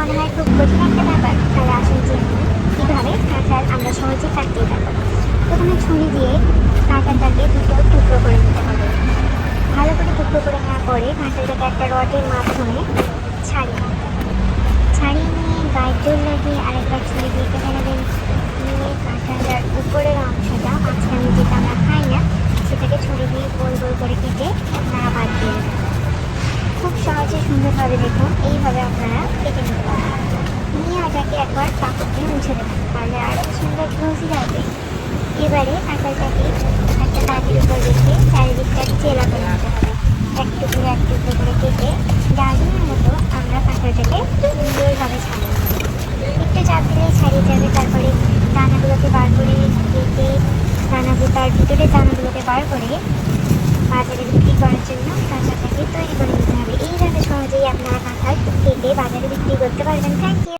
কঠিন একটা ব্যাপার তাহলে আসুন জেনে কীভাবে কাঁঠাল আমরা সহজে কাটতে পারব প্রথমে ছুরি দিয়ে কাঁঠালটাকে দুটো টুকরো করে নিতে হবে। ভালো করে টুকরো করে নেওয়ার পরে কাঁঠালটাকে একটা রডের মাধ্যমে হবে। ছাড়িয়ে নিয়ে গায়ের জোর লাগিয়ে আরেকবার ছুরি দিয়ে কেটে নেবেন। নিয়ে কাঁঠালটার উপরের অংশটা, মাঝখানে যেটা আমরা খাই না, সেটাকে ছুরি দিয়ে গোল গোল করে কেটে আপনারা বাদ দিয়ে খুব সহজে সুন্দরভাবে দেখুন, এইভাবে আপনারা কেটে নিয়ে একবার দিয়ে মুছে দেবেন তাহলে আরও সুন্দর ঘষি যাবে এবারে কাঁঠালটাকে একটা কাজের উপর রেখে চারিদিকটা চেলা করে নিতে হবে এক টুকরো এক টুকরো করে কেটে ডালিমের মতো আমরা কাঁঠালটাকে সুন্দরভাবে ছাড়িয়ে একটু চাপ দিলেই ছাড়িয়ে যাবে তারপরে দানাগুলোকে বার করে কেটে দানাগুলো তার ভিতরে দানাগুলোকে বার করে বাজারে বিক্রি করার জন্য কাঁচাটাকে তৈরি করে নিতে হবে এইভাবে সহজেই আপনারা কাঁঠাল কেটে বাজারে বিক্রি করতে পারবেন। Thank you